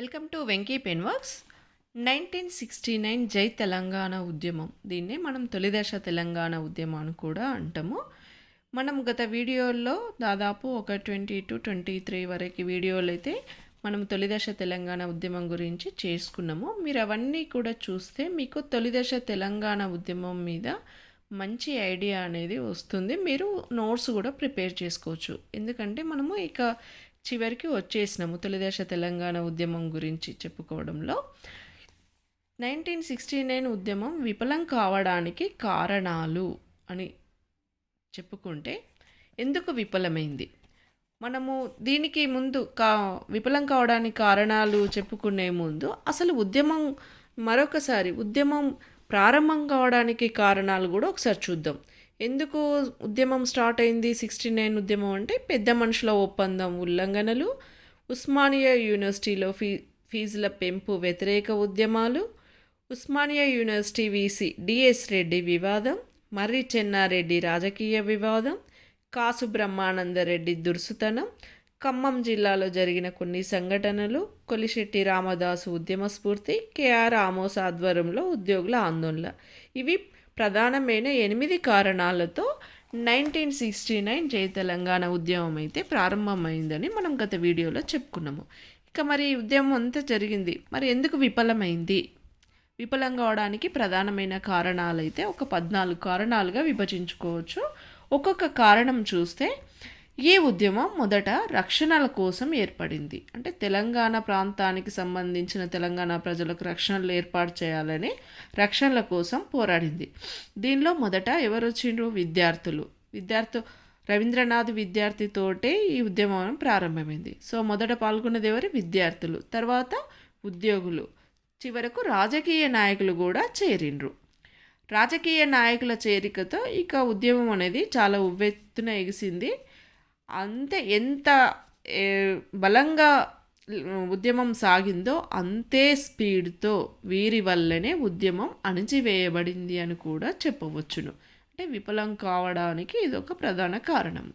Welcome to Venky pen works. Nineteen sixty nine జై తెలంగాణ ఉద్యమం. దీన్నే మనం తొలిదశ తెలంగాణ ఉద్యమం అని కూడా అంటాము. మనం గత వీడియోల్లో దాదాపు ఒక ట్వంటీ టు ట్వంటీ త్రీ వరకు వీడియోలు అయితే మనం తొలిదశ తెలంగాణ ఉద్యమం గురించి చేసుకున్నాము. మీరు అవన్నీ కూడా చూస్తే మీకు తొలిదశ తెలంగాణ ఉద్యమం మీద మంచి ఐడియా అనేది వస్తుంది. మీరు నోట్స్ కూడా ప్రిపేర్ చేసుకోవచ్చు. ఎందుకంటే మనము ఇక చివరికి వచ్చేసినాము తొలిదశ తెలంగాణ ఉద్యమం గురించి చెప్పుకోవడంలో నైన్టీన్ సిక్స్టీ నైన్ ఉద్యమం విఫలం కావడానికి కారణాలు అని చెప్పుకుంటే ఎందుకు విఫలమైంది? మనము దీనికి ముందు కా విఫలం కావడానికి కారణాలు చెప్పుకునే ముందు అసలు ఉద్యమం మరొకసారి ఉద్యమం ప్రారంభం కావడానికి కారణాలు కూడా ఒకసారి చూద్దాం. ఎందుకు ఉద్యమం స్టార్ట్ అయింది సిక్స్టీ నైన్ ఉద్యమం అంటే పెద్ద మనుషుల ఒప్పందం ఉల్లంఘనలు ఉస్మానియా యూనివర్సిటీలో ఫీ ఫీజుల పెంపు వ్యతిరేక ఉద్యమాలు Osmania university VC DS Reddy వివాదం మర్రి చెన్నారెడ్డి రాజకీయ వివాదం కాసు బ్రహ్మానందరెడ్డి దుర్సుతనం ఖమ్మం జిల్లాలో జరిగిన కొన్ని సంఘటనలు కొలిశెట్టి రామదాసు ఉద్యమ స్ఫూర్తి కేఆర్ ఆమోస్ ఆధ్వర్యంలో ఉద్యోగుల ఆందోళన. ఇవి ప్రధానమైన ఎనిమిది కారణాలతో నైన్టీన్ సిక్స్టీ నైన్ జై తెలంగాణ ఉద్యమం అయితే ప్రారంభమైందని మనం గత వీడియోలో చెప్పుకున్నాము. ఇక మరి ఈ ఉద్యమం అంతా జరిగింది. మరి ఎందుకు విఫలమైంది? విఫలం కావడానికి ప్రధానమైన కారణాలు అయితే ఒక పద్నాలుగు కారణాలుగా విభజించుకోవచ్చు. ఒక్కొక్క కారణం చూస్తే ఈ ఉద్యమం మొదట రక్షణల కోసం ఏర్పడింది? అంటే తెలంగాణ ప్రాంతానికి సంబంధించిన తెలంగాణ ప్రజలకు రక్షణలు ఏర్పాటు చేయాలని రక్షణల కోసం పోరాడింది. దీనిలో మొదట ఎవరు వచ్చిండ్రు విద్యార్థులు. విద్యార్థు రవీంద్రనాథ్ విద్యార్థితోటే ఈ ఉద్యమం ప్రారంభమైంది. సో మొదట పాల్గొన్నది ఎవరు? విద్యార్థులు. తర్వాత ఉద్యోగులు. చివరకు రాజకీయ నాయకులు కూడా చేరిండ్రు. రాజకీయ నాయకుల చేరికతో ఇక ఉద్యమం అనేది చాలా ఉవ్వెత్తున ఎగిసింది. అంతే ఎంత బలంగా ఉద్యమం సాగిందో అంతే స్పీడ్తో వీరి వల్లనే ఉద్యమం అణిచివేయబడింది అని కూడా చెప్పవచ్చును. అంటే విఫలం కావడానికి ఇది ఒక ప్రధాన కారణం.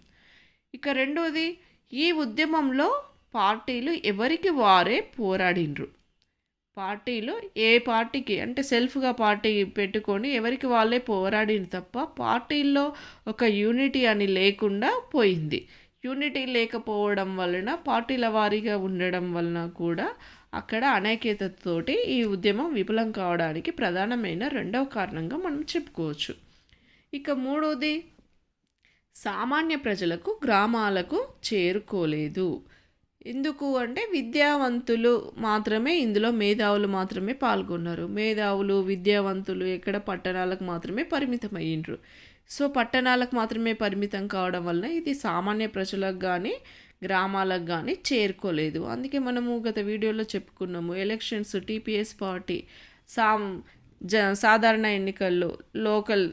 ఇక రెండోది ఈ ఉద్యమంలో పార్టీలు ఎవరికి వారే పోరాడిండ్రు పార్టీలు ఏ పార్టీకి అంటే సెల్ఫ్గా పార్టీ పెట్టుకొని ఎవరికి వాళ్ళే పోరాడిన తప్ప పార్టీల్లో ఒక యూనిటీ అని లేకుండా పోయింది. యూనిటీ లేకపోవడం వలన పార్టీల వారీగా ఉండడం వలన కూడా అక్కడ అనేకతతోటి ఈ ఉద్యమం విఫలం కావడానికి ప్రధానమైన రెండవ కారణంగా మనం చెప్పుకోవచ్చు. ఇక మూడోది సామాన్య ప్రజలకు గ్రామాలకు చేరుకోలేదు. ఎందుకు అంటే విద్యావంతులు మాత్రమే ఇందులో మేధావులు మాత్రమే పాల్గొన్నారు. మేధావులు విద్యావంతులు ఎక్కడ పట్టణాలకు మాత్రమే పరిమితం అయ్యిండ్రు సో పట్టణాలకు మాత్రమే పరిమితం కావడం వలన ఇది సామాన్య ప్రజలకు కానీ గ్రామాలకు కానీ చేరుకోలేదు. అందుకే మనము గత వీడియోలో చెప్పుకున్నాము ఎలక్షన్స్ టీపీఎస్ పార్టీ సా జ సాధారణ ఎన్నికల్లో లోకల్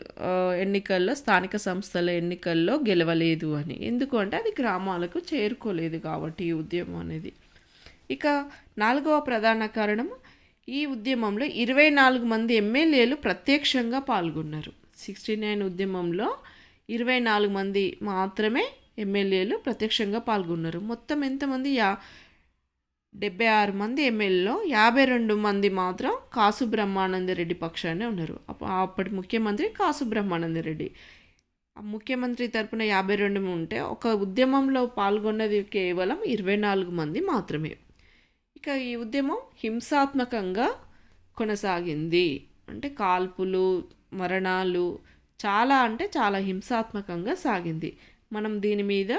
ఎన్నికల్లో స్థానిక సంస్థల ఎన్నికల్లో గెలవలేదు అని. ఎందుకంటే అది గ్రామాలకు చేరుకోలేదు కాబట్టి ఈ ఉద్యమం అనేది. ఇక నాలుగవ ప్రధాన కారణం ఈ ఉద్యమంలో ఇరవై నాలుగు మంది ఎమ్మెల్యేలు ప్రత్యక్షంగా పాల్గొన్నారు. సిక్స్టీ నైన్ ఉద్యమంలో ఇరవై నాలుగు మంది మాత్రమే ఎమ్మెల్యేలు ప్రత్యక్షంగా పాల్గొన్నారు. మొత్తం ఎంతమంది? యా డెబ్బై ఆరు మంది ఎమ్మెల్యేలో యాభై రెండు మంది మాత్రం కాసు బ్రహ్మానందరెడ్డి పక్షానే ఉన్నారు. అప్ప- అప్పటి ముఖ్యమంత్రి కాసు బ్రహ్మానందరెడ్డి ఆ ముఖ్యమంత్రి తరపున యాభై రెండు ఉంటే ఒక ఉద్యమంలో పాల్గొన్నది కేవలం ఇరవై నాలుగు మంది మాత్రమే. ఇక ఈ ఉద్యమం హింసాత్మకంగా కొనసాగింది. అంటే కాల్పులు మరణాలు చాలా అంటే చాలా హింసాత్మకంగా సాగింది. మనం దీని మీద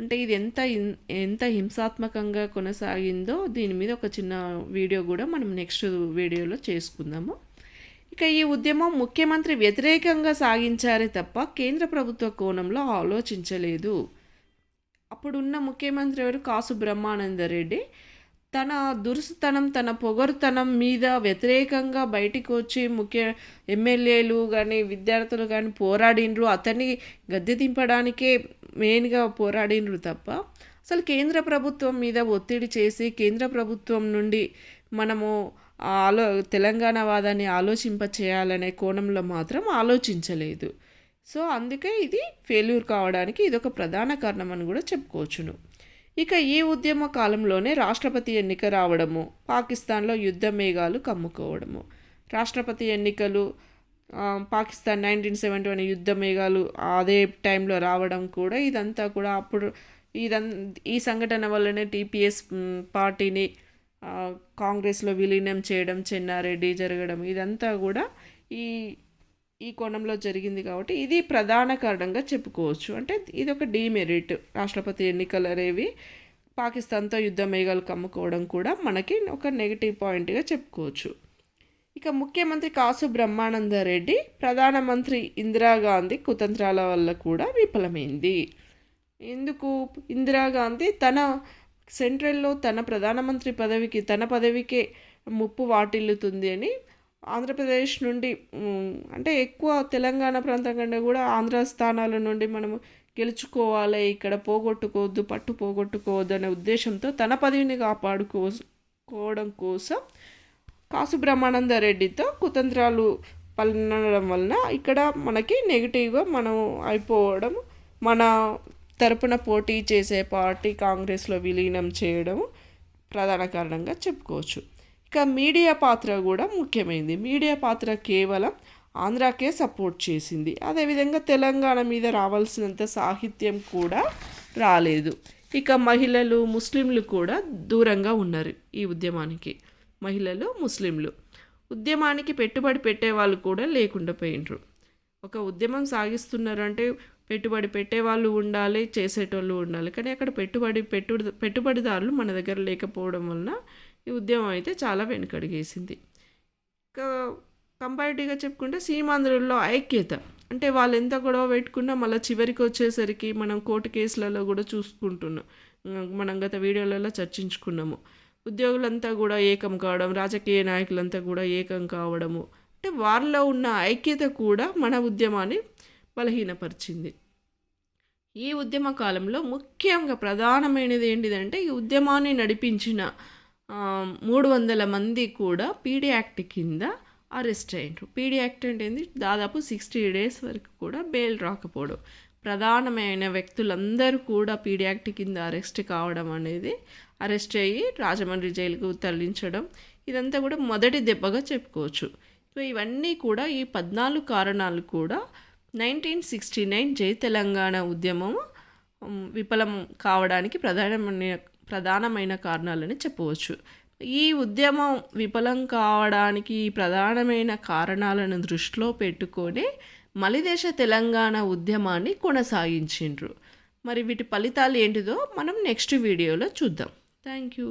అంటే ఇది ఎంత ఎంత హింసాత్మకంగా కొనసాగిందో దీని మీద ఒక చిన్న వీడియో కూడా మనం నెక్స్ట్ వీడియోలో చేసుకుందాము. ఇక ఈ ఉద్యమం ముఖ్యమంత్రి వ్యతిరేకంగా సాగించారే తప్ప కేంద్ర ప్రభుత్వ కోణంలో ఆలోచించలేదు. అప్పుడున్న ముఖ్యమంత్రి ఎవరు? కాసు బ్రహ్మానందరెడ్డి. తన దురుసుతనం తన పొగరుతనం మీద వ్యతిరేకంగా బయటికి వచ్చి ముఖ్య ఎమ్మెల్యేలు కానీ విద్యార్థులు కానీ పోరాడిండ్రు అతన్ని గద్దె దింపడానికే మెయిన్గా పోరాడిండ్రు తప్ప అసలు కేంద్ర ప్రభుత్వం మీద ఒత్తిడి చేసి కేంద్ర ప్రభుత్వం నుండి మనము ఆలో తెలంగాణ వాదాన్ని ఆలోచింప చేయాలనే కోణంలో మాత్రం ఆలోచించలేదు. సో అందుకే ఇది ఫెయిల్యూర్ కావడానికి ఇది ఒక ప్రధాన కారణం అని కూడా చెప్పుకోవచ్చును. ఇక ఈ ఉద్యమ కాలంలోనే రాష్ట్రపతి ఎన్నిక రావడము పాకిస్తాన్లో యుద్ధ మేఘాలు కమ్ముకోవడము. రాష్ట్రపతి ఎన్నికలు పాకిస్తాన్ నైన్టీన్ సెవెంటీ వన్ యుద్ధ మేఘాలు అదే టైంలో రావడం కూడా ఇదంతా కూడా అప్పుడు ఇదం ఈ సంఘటన వల్లనే టీపీఎస్ పార్టీని కాంగ్రెస్లో విలీనం చేయడం చెన్నారెడ్డి జరగడం ఇదంతా కూడా ఈ ఈ కోణంలో జరిగింది కాబట్టి ఇది ప్రధాన కారణంగా చెప్పుకోవచ్చు. అంటే ఇది ఒక డీమెరిట్. రాష్ట్రపతి ఎన్నికలు అనేవి పాకిస్తాన్తో యుద్ధ మేఘాలు కమ్ముకోవడం కూడా మనకి ఒక నెగిటివ్ పాయింట్గా చెప్పుకోవచ్చు. ఇక ముఖ్యమంత్రి కాసు బ్రహ్మానంద రెడ్డి ప్రధానమంత్రి ఇందిరాగాంధీ కుతంత్రాల వల్ల కూడా విఫలమైంది. ఎందుకు? ఇందిరాగాంధీ తన సెంట్రల్లో తన ప్రధానమంత్రి పదవికి తన పదవికే ముప్పు వాటిల్లుతుంది అని ఆంధ్రప్రదేశ్ నుండి అంటే ఎక్కువ తెలంగాణ ప్రాంతం కంటే కూడా ఆంధ్ర స్థానాల నుండి మనము గెలుచుకోవాలి ఇక్కడ పోగొట్టుకోవద్దు పట్టు పోగొట్టుకోవద్దు అనే ఉద్దేశంతో తన పదవిని కాపాడుకోవడం కోసం కాసు బ్రహ్మానంద రెడ్డితో కుతంత్రాలు పలనడం వలన ఇక్కడ మనకి నెగిటివ్గా మనం అయిపోవడం మన తరపున పోటీ చేసే పార్టీ కాంగ్రెస్లో విలీనం చేయడం ప్రధాన కారణంగా చెప్పుకోవచ్చు. ఇక మీడియా పాత్ర కూడా ముఖ్యమైనది మీడియా పాత్ర కేవలం ఆంధ్రాకే సపోర్ట్ చేసింది. అదేవిధంగా తెలంగాణ మీద రావాల్సినంత సాహిత్యం కూడా రాలేదు. ఇక మహిళలు ముస్లింలు కూడా దూరంగా ఉన్నారు ఈ ఉద్యమానికి. మహిళలు ముస్లింలు. ఉద్యమానికి పెట్టుబడి పెట్టే వాళ్ళు కూడా లేకుండా పోయినరు ఒక ఉద్యమం సాగిస్తున్నారు అంటే పెట్టుబడి పెట్టేవాళ్ళు ఉండాలి చేసేటోళ్ళు ఉండాలి. కానీ అక్కడ పెట్టుబడి పెట్టు పెట్టుబడిదారులు మన దగ్గర లేకపోవడం వలన ఈ ఉద్యమం అయితే చాలా వెనుకడిగేసింది. కంపారిటివ్గా చెప్పుకుంటే సీమాంధ్రుల్లో ఐక్యత అంటే వాళ్ళు ఎంత గొడవ పెట్టుకున్నా మళ్ళీ చివరికి వచ్చేసరికి మనం కోర్టు కేసులలో కూడా చూసుకుంటున్నాం. మనం గత వీడియోలలో చర్చించుకున్నాము. ఉద్యోగులంతా కూడా ఏకం కావడం రాజకీయ నాయకులంతా కూడా ఏకం కావడము అంటే వారిలో ఉన్న ఐక్యత కూడా మన ఉద్యమాన్ని బలహీనపరిచింది. ఈ ఉద్యమ కాలంలో ముఖ్యంగా ప్రధానమైనది ఏంటిదంటే ఈ ఉద్యమాన్ని నడిపించిన మూడు వందల మంది కూడా పీడీ యాక్ట్ కింద అరెస్ట్ అయ్యారు పీడీ యాక్ట్ అంటే ఏంది? దాదాపు సిక్స్టీ డేస్ వరకు కూడా బెయిల్ రాకపోవడం. ప్రధానమైన వ్యక్తులందరూ కూడా పీడీ యాక్ట్ కింద అరెస్ట్ కావడం అనేది అరెస్ట్ అయ్యి రాజమండ్రి జైలుకు తరలించడం ఇదంతా కూడా మొదటి దెబ్బగా చెప్పుకోవచ్చు. సో ఇవన్నీ కూడా ఈ పద్నాలుగు కారణాలు కూడా నైన్టీన్ సిక్స్టీ నైన్ జై తెలంగాణ ఉద్యమం విఫలం కావడానికి ప్రధానమైన ప్రధానమైన కారణాలని చెప్పవచ్చు. ఈ ఉద్యమం విఫలం కావడానికి ఈ ప్రధానమైన కారణాలను దృష్టిలో పెట్టుకొని మలిదేశ తెలంగాణ ఉద్యమాన్ని కొనసాగించిండ్రు. మరి వీటి ఫలితాలు ఏంటిదో మనం నెక్స్ట్ వీడియోలో చూద్దాం. Thank you.